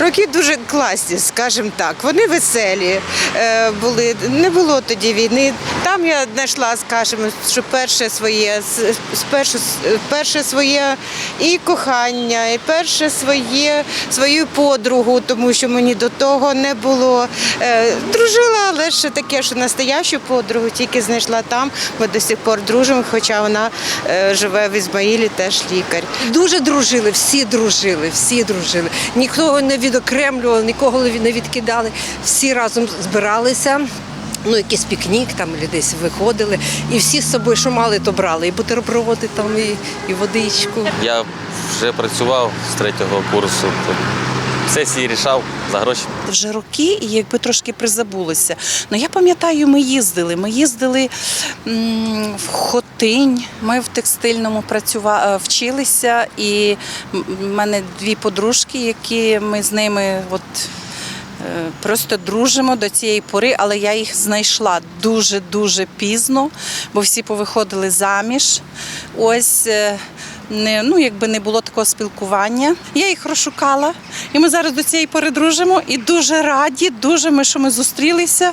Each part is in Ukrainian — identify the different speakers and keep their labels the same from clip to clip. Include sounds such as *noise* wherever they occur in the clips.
Speaker 1: Роки дуже класні, скажімо так. Вони веселі е, були. Не було тоді війни. Там я знайшла, скажімо, що перше своє, перше, перше своє і кохання, і перше своє свою подругу, тому що мені до того не було. Е, Дружила, але ще таке, що настоящу подругу тільки знайшла там. Ми до сих пор дружимо, хоча вона е, живе в Ізмаїлі, теж лікар.
Speaker 2: Дуже дружили, всі дружили, всі дружили. Нікого не відокремлювали, нікого не відкидали. Всі разом збиралися. Ну, якийсь пікнік там або десь виходили, і всі з собою, що мали, то брали. І бутерброди, там, і, і водичку.
Speaker 3: Я вже працював з третього курсу. Сесії рішав за гроші.
Speaker 4: вже роки і якби трошки призабулося. Ну я пам'ятаю, ми їздили. Ми їздили в Хотинь, ми в текстильному працювали, вчилися, і в мене дві подружки, які ми з ними от. Е, Просто дружимо до цієї пори, але я їх знайшла дуже дуже пізно, бо всі повиходили заміж. Ось е, не, ну, якби не було такого спілкування. Я їх розшукала, і ми зараз до цієї пори дружимо і дуже раді, дуже ми, що ми зустрілися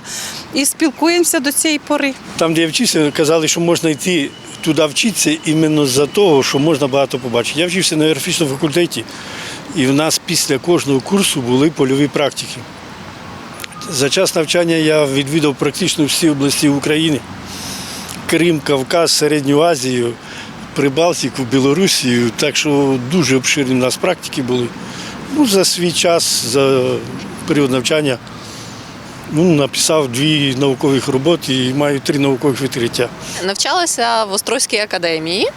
Speaker 4: і спілкуємося до цієї пори.
Speaker 5: Там, де я вчився, казали, що можна йти туди вчитися іменно за того, що можна багато побачити. Я вчився на географічному факультеті, і в нас після кожного курсу були польові практики. За час навчання я відвідав практично всі області України. Крим, Кавказ, Середню Азію, Прибалтику, Білорусію. Так що дуже обширні в нас практики були. Ну, за свій час, за період навчання ну, написав дві наукових роботи і маю три наукових відкриття.
Speaker 6: Навчалася в Острозькій академії.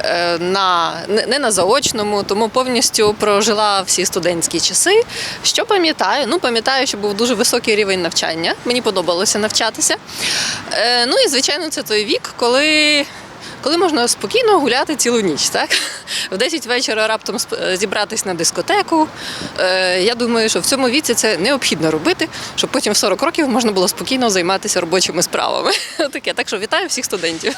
Speaker 6: Е, На не на заочному, тому повністю прожила всі студентські часи. Що пам'ятаю? Ну пам'ятаю, що був дуже високий рівень навчання. Мені подобалося навчатися. Е, Ну і звичайно, це той вік, коли. Коли можна спокійно гуляти цілу ніч, так? *laughs* В 10 вечора раптом сп- зібратись на дискотеку. Е, я думаю, що в цьому віці це необхідно робити, щоб потім в 40 років можна було спокійно займатися робочими справами. *laughs* Таке. Так що вітаю всіх студентів.